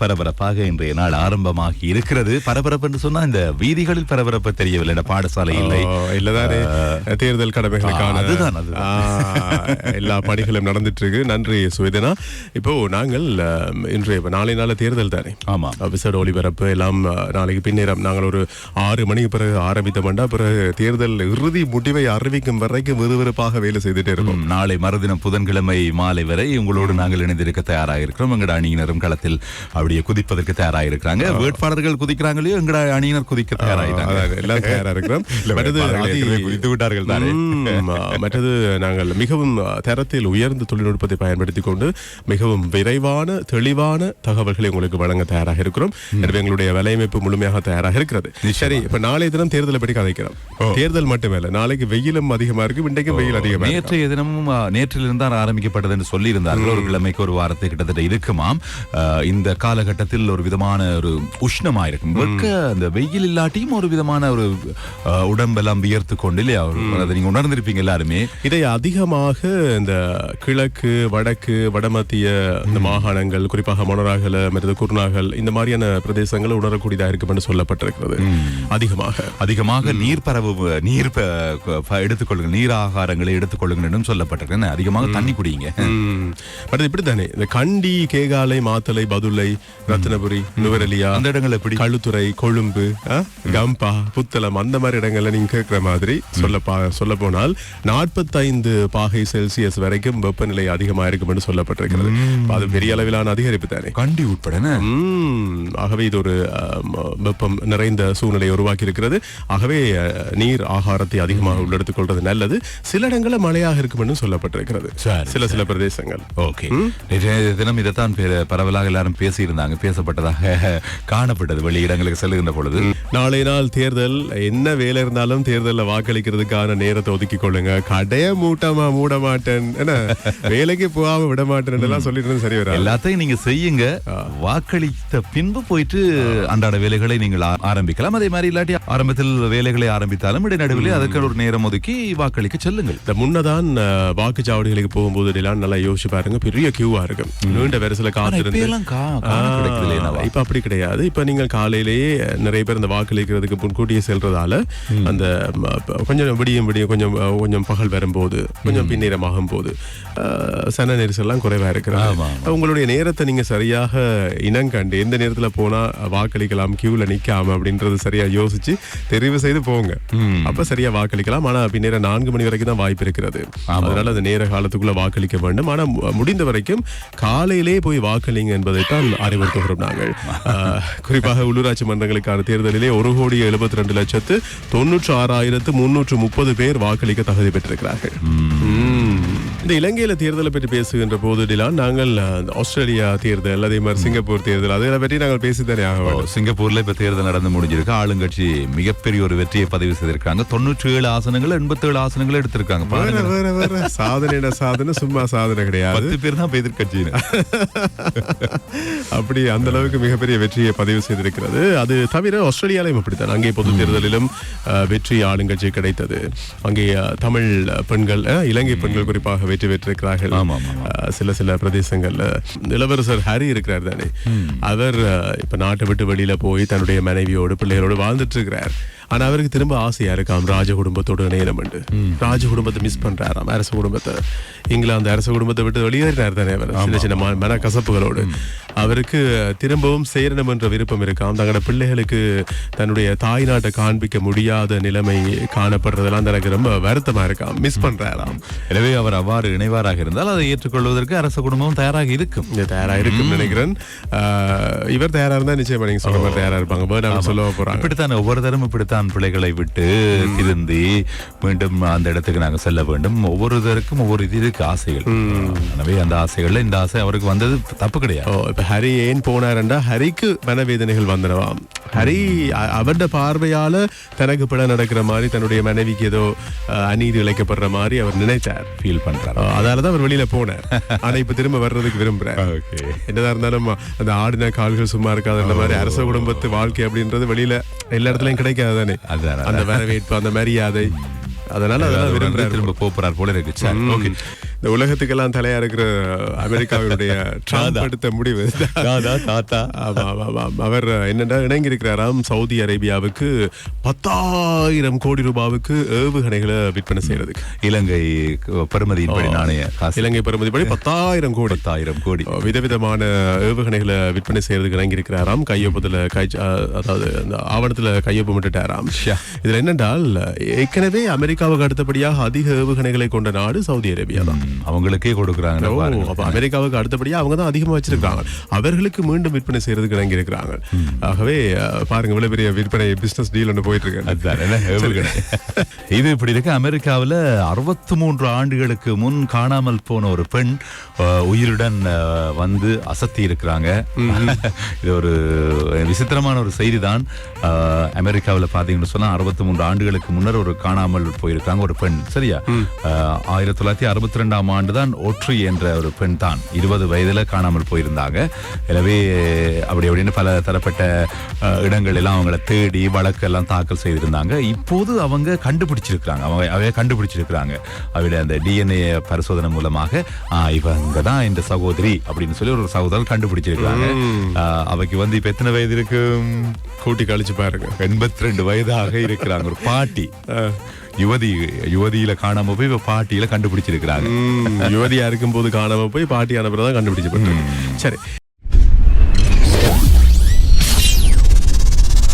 பரபரப்பாக இன்றைய நாள் ஆரம்பமாகி இருக்கிறது. பரபரப்பு என்று சொன்னா இந்த வீதிகளில் பரபரப்பு தெரியவில்லை இந்த பாடசாலை இல்லை. இல்லதானே? தேர்தல் கடமைகளுக்கான அதுதான், எல்லா பணிகளும் நடந்துட்டு இருக்கு நன்றி சுவேதனா. இப்போ நாங்கள் இன்றைய நாளை நாள தேர்தல் தானே? ஆமா. விசேட ஒளிபரப்பு எல்லாம் நாளைக்கு பின்னேரம் நாங்கள் ஒரு ஆறு மணிக்கு பிறகு ஆரம்பித்தோம்னா பிறகு தேர்தல் இறுதி முடிவை அறிவிக்கும் வரைக்கும் விறுவிறுப்பாக வேலை செய்துட்டே இருக்கும். நாளை மறுதினம் புதன்கிழமை மாலை வரை உங்களோடு நாங்கள் இணைந்திருக்க தயாராக இருக்கிறோம். எங்கட அணியினரும் களத்தில் அப்படியே குதிப்பதற்கு தயாராக இருக்கிறாங்க வேட்பாளர்கள் குதிக்கிறாங்களோ எங்கட அணியினர் குதிக்க அதான், எல்லாம் தயாரா இருக்கிறோம் மற்றது குதித்து விட்டார்கள் தானே. மற்றது நாங்கள் மிகவும் தரத்தில் உயர்ந்த தொழில்நுட்பத்தை பயன்படுத்தி கொண்டு மிகவும் விரைவான தெளிவான தகவல்களை உங்களுக்கு வழங்க தயாராக இருக்கிறோம். எனவே எங்களுடைய வலையமைப்பு முழுமையாக தயாராக இருக்கிறது சரி இப்ப நாளைய தினம் தேர்தலை பற்றி கதைக்கிறோம். தேர்தல் மட்டுமல்ல நாளைக்கு வெயிலும் அதிகமா இருக்கு இன்றைக்கும் வெயில் அதிகமா. நேற்றைய தினமும் அஹ், நேற்றிலிருந்து தான் ஆரம்பிக்கப்பட்டது என்று சொல்லியிருந்தார்கள். ஒரு கிழமைக்கு ஒரு வாரத்தை கிட்டத்தட்ட இருக்குமாம். இந்த காலகட்டத்தில் ஒரு விதமான ஒரு உஷ்ணமா இருக்கும் வெக்க அந்த வெயில் இல்லாட்டியும் ஒரு விதமான ஒரு உடம்பெல்லாம் வியர்த்து கொண்டு இல்லையா? அதை நீங்க உணர்ந்திருப்பீங்க எல்லாருமே. இதை அதிகமாக இந்த கிழக்கு வடக்கு வடமத்திய இந்த மாகாணங்கள் குறிப்பாக மொனராகல மற்றது குருநாகல் இந்த மாதிரியான பிரதேசங்கள் உணரக்கூடியதாக இருக்கும் என்று சொல்லப்பட்டிருக்கிறது அதிகமாக. அதிகமாக நீர் பரவு நீர் ப- ப- எடுத்துக்கொள்ளுங்க நீர் ஆகாரங்களை எடுத்துக்கொள்ளுங்க என்றும் சொல்லப்பட்டிருக்கு என்ன, அதிகமாக தண்ணி குடிங்க. ம். பட் இது இப்படித்தானே. இந்த கண்டி கேகாலை மாத்தலை பதுளை ரத்னபுரி நுவரெலியா அந்த இடங்கள் எப்படி? களுத்துறை கொழும்பு கம்பா புத்தளம் அந்த மாதிரி இடங்கள்ல நீங்க கேட்கிற மாதிரி சொல்ல சொல்ல போனால் நாற்பத்தைந்து பாகை செல்சியஸ் வரைக்கும் வெப்பநிலை அதிகமா இருக்கும் என்று சொல்லப்பட்டிருக்கிறது அது பெரிய அளவிலான அதிகரிப்பு தானே? கண்டி உட்பட ஆகவே இது ஒரு வெப்பம் நிறைந்த சூழ்நிலையை உருவாக்கி இருக்கிறது ஆகவே நீர் ஆகாரத்தை அதிகமாக உள்ளெடுத்துக் கொள்வது நல்லது. சில இடங்களில் மழையாக இருக்கும் என்று சொல்லப்பட்டிருக்கிறது சில சில பிரதேசங்கள். ஓகே. தினம் இதைத்தான் பரவலாக எல்லாரும் பேசியிருந்தாங்க. பேசப்பட்டதாக காணப்பட்டது. வெளியிடங்களுக்கு செல்லுகின்ற பொழுது. நாளை நாள் தேர்தல் என்ன வேலை இருந்தாலும் தேர்தலில் வாக்களிக்கிறதுக்கான நேரத்தை ஒதுக்கி கொள்ளுங்க. கடைய மூட்டமா மூட மாட்டேன். என்ன? வேலைக்கு போகாம விட மாட்டேன் எல்லாம் சொல்லிட்டு சரி வராது. எல்லாத்தையும் நீங்க செய்யுங்க. வாக்களித்த பின்பு போயிட்டு அன்றாட வேலைகளை நீங்கள் ஆரம்பிக்கலாம். அதே மாதிரி இல்லாட்டி ஆரம்பத்தில் வேலைகளை ஆரம்பித்தாலும் இடைநடுவில் அதுக்கு ஒரு நேரம் ஒதுக்கி வாக்களிக்க செல்லுங்கள். இந்த முன்னதான் வாக்குச்சாவடிகளுக்கு போகும்போது எல்லாம் நல்லா யோசிச்சு பாருங்க. பெரிய கியூவா இருக்கும். நீண்ட வரிசையில காத்திருந்து கிடைக்குது இல்லையா ஆ, இப்ப அப்படி கிடையாது. இப்ப நீங்கள் காலையிலேயே நிறைய பேர் இந்த வாக்களிக்கிறதுக்கு முன்கூட்டியே செல்றதால அந்த கொஞ்சம் விடியும் விடியும் கொஞ்சம் கொஞ்சம் பகல் வரும்போது கொஞ்சம் பின்னேரமாகும் போது சன நெரிசல்லாம் குறைவா இருக்கிறது. உங்களுடைய நேரத்தை நீங்க சரியாக இனங்கண்டு எந்த நேரத்துல போனா வாக்களிக்கலாம் கியூல நிக்காம அப்படின்றது சரியா யோசிச்சு தெரிவு செய்து போங்க. அப்ப சரியா வாக்களிக்கலாம். ஆனா பின்னேற நான்கு மணி வரைக்கும் தான் வாய்ப்பு இருக்கிறது. அதனால அந்த நேர காலத்துக்குள்ள வாக்களிக்க வேண்டும். ஆனா மு- முடிந்த வரைக்கும் காலையிலே போய் வாக்களிங்க என்பதைத்தான் அறிவுறுத்துகிறோம் நாங்கள். ஆஹ், குறிப்பாக உள்ளூராட்சி மன்றங்களுக்கான தேர்தலிலே ஒரு கோடி எழுபத்தி ரெண்டு லட்சத்து தொண்ணூற்று ஆறாயிரத்து முன்னூற்று முப்பது பேர் வாக்களிக்க தகுதி பெற்றிருக்கிறார்கள். இந்த இலங்கையில தேர்தலை பற்றி பேசுகின்ற போதுலாம் நாங்கள் ஆஸ்திரேலியா தேர்தல் அதே மாதிரி சிங்கப்பூர் தேர்தல் அதை பற்றி நாங்கள் பேசித்தானே ஆக வேண்டும். சிங்கப்பூர்ல இப்ப தேர்தல் நடந்து முடிஞ்சிருக்கு. ஆளுங்கட்சி மிகப்பெரிய ஒரு வெற்றியை பதிவு செய்திருக்காங்க. தொண்ணூற்றி ஏழு ஆசனங்கள் எண்பத்தி ஏழு ஆசனங்கள் எடுத்திருக்காங்க சாதனை சாதனை? சும்மா சாதனை கிடையாது. பத்து பேர் தான் இப்ப எதிர்க்கட்சியினர் அப்படி அந்த அளவுக்கு மிகப்பெரிய வெற்றியை பதிவு செய்திருக்கிறது. அது தவிர ஆஸ்திரேலியாலையும் அப்படித்தான். அங்கே பொது தேர்தலிலும் வெற்றி ஆளுங்கட்சி கிடைத்தது. அங்கே தமிழ் பெண்கள் இலங்கை பெண்கள் குறிப்பாக வெற்றி பெற்றிருக்கிறார்கள் சில சில பிரதேசங்கள்ல. இளவரசர் ஹரி இருக்கிறார் தானே. அவர் இப்ப நாட்டை விட்டு வெளியில போய் தன்னுடைய மனைவியோடு பிள்ளைகளோடு வாழ்ந்துட்டு இருக்கிறார். ஆனா அவருக்கு திரும்ப ஆசையா இருக்காம் ராஜ குடும்பத்தோடு இணையணும் ராஜ குடும்பத்தை மிஸ் பண்றாராம். அரச குடும்பத்தை. இங்கிலாந்து அரச குடும்பத்தை விட்டு வெளியேறினார் தானே அவர். சின்ன சின்ன மன கசப்புகளோடு அவருக்கு திரும்பவும் சேரணும் என்ற விருப்பம் இருக்காம். தங்களோட பிள்ளைகளுக்கு தன்னுடைய தாய் நாட்டை காண்பிக்க முடியாத நிலைமை காணப்படுறதெல்லாம் தனக்கு ரொம்ப வருத்தமா இருக்காம். மிஸ் பண்றாராம். எனவே அவர் அவ்வாறு இணைவாராக இருந்தால் அதை ஏற்றுக்கொள்வதற்கு அரச குடும்பம் தயாராக இருக்கும். இது தயாரா இருக்குன்னு நினைக்கிறேன். இவர் தயாரா இருந்தா நிச்சயமா நீங்க சொல்ல மாதிரி தயாரா இருப்பாங்க. இப்படித்தான் ஒவ்வொரு தரம் இப்படித்தான் பிள்ளைகளை விட்டு திருந்தி மீண்டும் அந்த இடத்துக்கு நாங்க செல்ல வேண்டும். ஒவ்வொருத்தருக்கும் ஒவ்வொரு இது இருக்கு ஆசைகள். எனவே அந்த ஆசைகள்ல இந்த ஆசை அவருக்கு வந்தது தப்பு கிடையாது. ஓ இப்ப ஹரி ஏன் போனாருண்டா ஹரிக்கு மனவேதனைகள் வந்துடவாம் ஹரி அ- அவருடைய பார்வையால தனக்கு பிழை நடக்கிற மாதிரி தன்னுடைய மனைவிக்கு ஏதோ அநீதி இழைக்கப்படுற மாதிரி அவர் நினைச்சார். ஃபீல் பண்றாரு. அஹ், அதாலதான் அவர் வெளியில போனார். ஆனா இப்ப திரும்ப வர்றதுக்கு விரும்புறார். ஓகே என்னதான் இருந்தாலும் அந்த ஆடின கால்கள் சும்மா இருக்காது அந்த மாதிரி அரச குடும்பத்து வாழ்க்கை அப்படின்றது வெளியில எல்லா இடத்துலயும் கிடைக்காது தானே? அந்த வரவேற்பு அந்த மரியாதை. அதனால அதெல்லாம் விரும்புறாரு திரும்ப போறார் போல இருக்கு சரி, ஓகே. இந்த உலகத்துக்கெல்லாம் தலையா இருக்கிற அமெரிக்காவினுடைய ட்ரம்ப் எடுத்த முடிவு. தாத்தா. அவர் என்னென்ன இணங்கி இருக்கிறாராம் சவுதி அரேபியாவுக்கு பத்தாயிரம் கோடி ரூபாவுக்கு ஏவுகணைகளை விற்பனை செய்யறதுக்கு. இலங்கை பெருமதியின்படி நாணய இலங்கை பெறுமதிப்படி பத்தாயிரம் கோடி. பத்தாயிரம் கோடி. விதவிதமான ஏவுகணைகளை விற்பனை செய்யறதுக்கு இறங்கி இருக்கிறாராம் கையொப்பத்துல கை அதாவது அந்த ஆவணத்துல கையொப்பமிட்டுட்டாராம். இதுல என்னென்றால் ஏற்கனவே அமெரிக்காவுக்கு அடுத்தபடியாக அதிக ஏவுகணைகளை கொண்ட நாடு சவுதி அரேபியா தான் அவங்களுக்கே கொடுக்குறாங்க. அமெரிக்காவுக்கு அடுத்தபடியா அவங்க தான் அதிகமா வச்சிருக்காங்க. அவர்களுக்கு மீண்டும் விற்பனை செய்யறதுக்கு இறங்கி இருக்கிறாங்க ஆகவே பாருங்க இவ்வளவு பெரிய விற்பனை பிசினஸ் டீல் ஒன்று போயிட்டு இருக்கு. இது இப்படி இருக்கு. அமெரிக்காவுல அறுபத்தி மூன்று ஆண்டுகளுக்கு முன் காணாமல் போன ஒரு பெண் உயிருடன் வந்து அசத்தி இருக்கிறாங்க. இது ஒரு விசித்திரமான ஒரு செய்தி தான் அமெரிக்காவில் பார்த்தீங்கன்னு சொன்னா அறுபத்தி மூன்று ஆண்டுகளுக்கு முன்னர் ஒரு காணாமல் போயிருக்காங்க ஒரு பெண். சரியா? ஆயிரத்தி தொள்ளாயிரத்தி அறுபத்தி ரெண்டாம் ஆண்டு தான் ஒற்றி என்ற ஒரு பெண் தான் இருபது வயதுல காணாமல் போயிருந்தாங்க எனவே அப்படி அப்படின்னு பல தரப்பட்ட இடங்கள் எல்லாம் அவங்கள தேடி வழக்கு எல்லாம் தாக்கல் செய்திருந்தாங்க. இப்போது அவங்க கண்டுபிடிச்சிருக்கிறாங்க. அவங்க அவைய கண்டுபிடிச்சிருக்கிறாங்க. அவருடைய அந்த டிஎன்ஏ பரிசோதனை மூலமாக இவங்க தான் இந்த சகோதரி அப்படின்னு சொல்லி ஒரு சகோதரர் கண்டுபிடிச்சிருக்கிறாங்க. அவைக்கு வந்து இப்ப எத்தனை வயது இருக்கும் கூட்டி கழிச்சு பாருங்க. எண்பத்தி ரெண்டு வயதாக இருக்கிறாங்க. ஒரு பாட்டி. யுவதி யுவதியில காணாம போய் இப்ப பாட்டியில கண்டுபிடிச்சிருக்கிறாங்க. யுவதியா இருக்கும் போது காணாம போய் பாட்டியான பிறகு தான் கண்டுபிடிச்சு சரி.